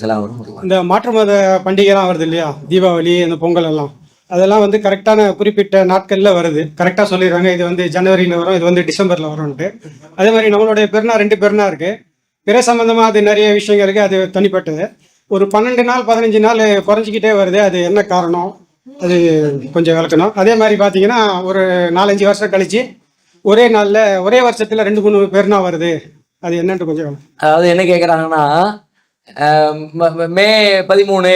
சலாம் வரமத்துல்லாஹ். இந்த மாற்று மத பண்டிகைலாம் வருது இல்லையா? தீபாவளி இந்த பொங்கல் எல்லாம். அதெல்லாம் வந்து கரெக்டான குறிப்பிட்ட நாட்களில் வருது. கரெக்டாக சொல்லிடுறாங்க இது வந்து ஜனவரியில் வரும் இது வந்து டிசம்பரில் வரும்ன்ட்டு. அதே மாதிரி நம்மளுடைய பெருநா ரெண்டு பெருநா இருக்கு. பிற சம்பந்தமாக அது நிறைய விஷயங்கள் இருக்குது அது தனிப்பட்டது. ஒரு பன்னெண்டு நாள் பதினஞ்சு நாள் குறைஞ்சிக்கிட்டே வருது. அது என்ன காரணம்? அது கொஞ்சம் விளக்கணும். அதே மாதிரி பார்த்தீங்கன்னா ஒரு நாலஞ்சு வருஷம் கழிச்சு ஒரே நாளில் ஒரே வருஷத்தில் ரெண்டு மூணு பெருநா வருது. அது என்னன்ட்டு கொஞ்சம் அதாவது என்ன கேட்குறாங்கன்னா மே பதிமூணு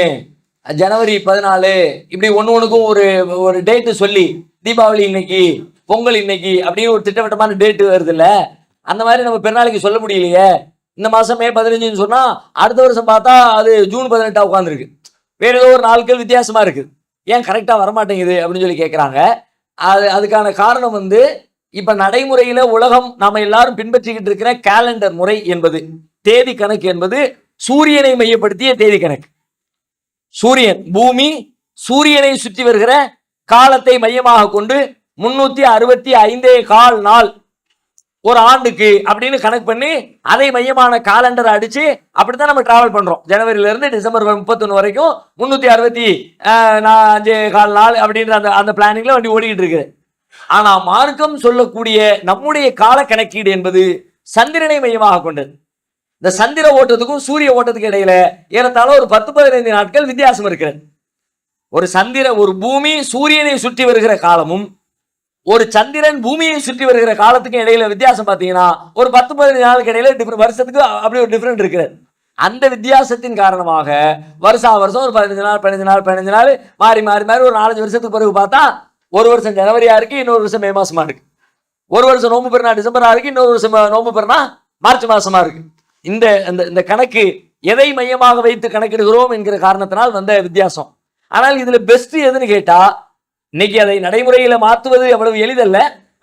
ஜனவரி பதினாலு இப்படி ஒன்று ஒன்றுக்கும் ஒரு ஒரு டேட்டு சொல்லி தீபாவளி இன்னைக்கு பொங்கல் இன்னைக்கு அப்படின்னு ஒரு திட்டவட்டமான டேட்டு வருதுல்ல அந்த மாதிரி நம்ம பெருநாளைக்கு சொல்ல முடியலையே. இந்த மாதம் மே பதினஞ்சுன்னு சொன்னால் அடுத்த வருஷம் பார்த்தா அது ஜூன் பதினெட்டா உட்காந்துருக்கு வேறு ஏதோ ஒரு நாட்கள் வித்தியாசமாக இருக்குது ஏன் கரெக்டாக வரமாட்டேங்குது அப்படின்னு சொல்லி கேட்குறாங்க அது அதுக்கான காரணம் வந்து இப்ப நடைமுறையில உலகம் நாம எல்லாரும் பின்பற்றிக்கிட்டு இருக்கிற கேலண்டர் முறை என்பது தேதி கணக்கு என்பது சூரியனை மையப்படுத்திய தேதி கணக்கு. சூரியன் பூமி சூரியனை சுற்றி வருகிற காலத்தை மையமாக கொண்டு முன்னூத்தி அறுபத்தி ஐந்தே கால் நாள் ஒரு ஆண்டுக்கு அப்படின்னு கணக்கு பண்ணி அதை மையமான காலண்டர் அடிச்சு அப்படித்தான் நம்ம டிராவல் பண்றோம். ஜனவரில இருந்து டிசம்பர் முப்பத்தொன்னு வரைக்கும் முன்னூத்தி அறுபத்தி அஞ்சு கால் நாள் அப்படின்ற அந்த அந்த பிளானிங்ல வண்டி ஓடிக்கிட்டு இருக்குது. ஆனா மார்க்கம் சொல்லக்கூடிய நம்முடைய கால கணக்கீடு என்பது சந்திரனை மையமாக கொண்டது. இந்த சந்திர ஓட்டத்துக்கும் சூரிய ஓட்டத்துக்கு இடையில ஏறத்தாழ ஒரு பத்து பதினைந்து நாட்கள் வித்தியாசம் இருக்கிறது. ஒரு சந்திர ஒரு பூமி சூரியனை சுற்றி வருகிற காலமும் ஒரு சந்திரன் பூமியை சுற்றி வருகிற காலத்துக்கும் இடையில வித்தியாசம் பார்த்தீங்கன்னா ஒரு பத்து பதினஞ்சு நாளுக்கு இடையில டிஃப்ரெண்ட் வருஷத்துக்கு அப்படி ஒரு டிஃப்ரெண்ட் இருக்கிறது. அந்த வித்தியாசத்தின் காரணமாக வருஷா வருஷம் ஒரு பதினஞ்சு நாள் பதினஞ்சு நாள் பதினஞ்சு நாள் மாறி மாறி மாறி ஒரு நாலஞ்சு வருஷத்துக்கு பிறகு பார்த்தா ஒரு வருஷம் ஜனவரியா இருக்கு இன்னொரு வருஷம் மே மாசமா இருக்கு. ஒரு வருஷம் நோம்பு பெருனா டிசம்பரா இருக்கு இன்னொரு வருஷம் நோம்பு பெருனா மார்ச் மாசமா இருக்கு. இந்த இந்த இந்த கணக்கு எதை மையமாக வைத்து கணக்கிடுகிறோம் என்கிற காரணத்தினால் வந்த வித்தியாசம். ஆனால் இதுல பெஸ்ட் எதுன்னு கேட்டா இன்னைக்கு அதை நடைமுறையில மாற்றுவது அவ்வளவு எளிதல்ல.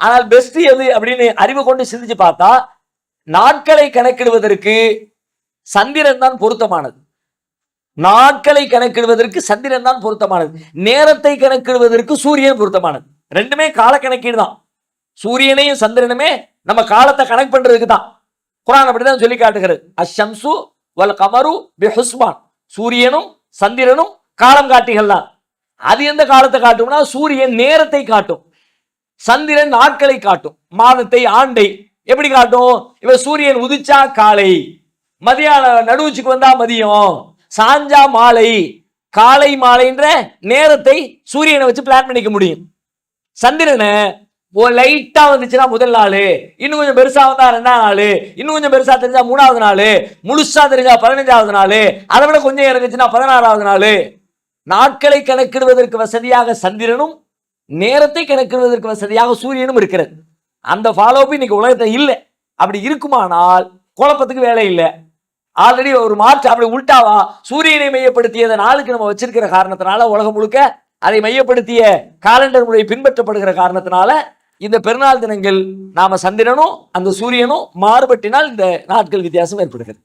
ஆனால் பெஸ்ட் எது அப்படின்னு அறிவு கொண்டு சிந்திச்சு பார்த்தா நாட்களை கணக்கிடுவதற்கு சந்திரன் தான் பொருத்தமானது. நாட்களை கணக்கிடுவதற்கு சந்திரன் தான் பொருத்தமானது. நேரத்தை கணக்கிடுவதற்கு சூரியன் பொருத்தமானது. ரெண்டுமே கால கணக்கீடு தான் சூரியனையும் சந்திரனுமே நம்ம காலத்தை கணக்கு பண்றதுக்கு தான் குரான் அப்படிதான் சொல்லி காட்டுகிறது. அஷம்சு வல் கமரு பிஹுஸ்மான் சூரியனும் சந்திரனும் காலம் காட்டிகள் தான் அது எந்த காலத்தை காட்டும்னா சூரியன் நேரத்தை காட்டும். சந்திரன் நாட்களை காட்டும். மாதத்தை ஆண்டை எப்படி காட்டும்? இவ சூரியன் உதிச்சா காலை. மதியான நடுவுச்சுக்கு வந்தா மதியம். சாஞ்சா மாலை காலை மாலைன்ற நேரத்தை சூரியனை வச்சு பிளான் பண்ணிக்க முடியும். சந்திரனை லைட்டா வந்துச்சுன்னா முதல் நாள் இன்னும் கொஞ்சம் பெருசா வந்தா ரெண்டாம் நாள் இன்னும் கொஞ்சம் பெருசா தெரிஞ்சா மூணாவது நாள் முழுசா தெரிஞ்சா பதினஞ்சாவது நாள் அதை விட கொஞ்சம் இறங்குச்சுன்னா பதினாறாவது நாள். நாட்களை கணக்கிடுவதற்கு வசதியாக சந்திரனும் நேரத்தை கணக்கிடுவதற்கு வசதியாக சூரியனும் இருக்கிறது. அந்த ஃபாலோ இன்னைக்கு உலகத்தில் இல்லை. அப்படி இருக்குமானால் குழப்பத்துக்கு வேலை இல்லை. ஆல்ரெடி ஒரு மார்ச் அப்படி உள்டாவா சூரியனை மையப்படுத்தியதை நாளுக்கு நம்ம வச்சிருக்கிற காரணத்தினால உலகம் முழுக்க அதை மையப்படுத்திய காலண்டர் முறை பின்பற்றப்படுகிற காரணத்தினால இந்த பெருநாள் தினங்கள் நாம சந்திரனும் அந்த சூரியனும் மாறுபட்டினால் இந்த நாட்கள் வித்தியாசம் ஏற்படுகிறது.